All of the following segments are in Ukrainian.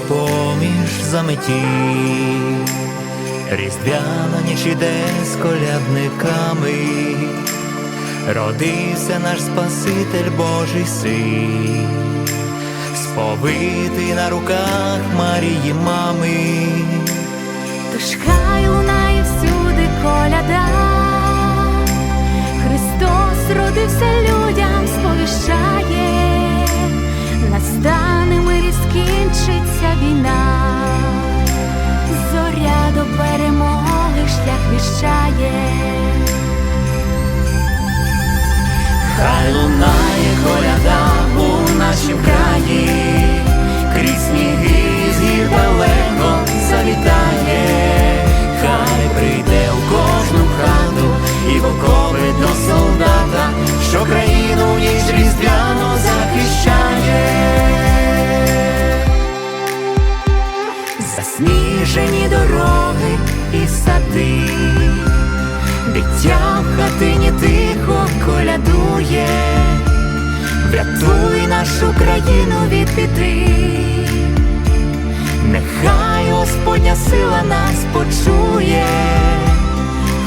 поміж заметі, різдвяна ніч іде з колядниками, родився наш Спаситель Божий син, сповитий на руках Марії мами. Тож хай лунає всюди коляда, Лунає коляда у нашім краї, крізь сніги з гір далеко завітає, хай прийде у кожну хату і в до солдата, що країну в ніч різдвяну захищає. Засніжені дороги і сади. Врятуй нашу країну від біди, нехай Господня сила нас почує,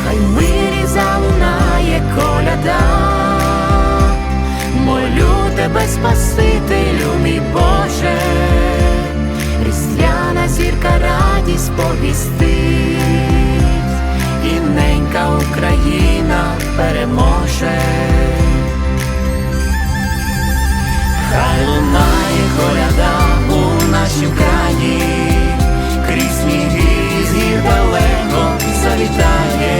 хай мирі залунає коляда, молю тебе, Спасителю, мій Боже, різдвяна зірка радість повістить. І ненька Україна переможе. Коляда у нашім краї, крізь сніги з далеко завітає,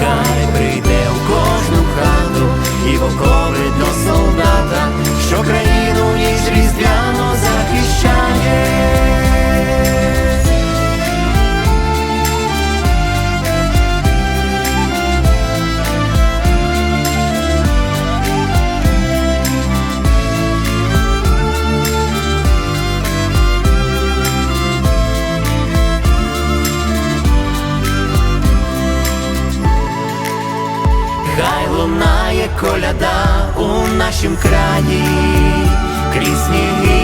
хай прийде у кожну хату і в окови до солдата, що країну ніч різдвяну Хай лунає коляда у нашім краї, крізь сніги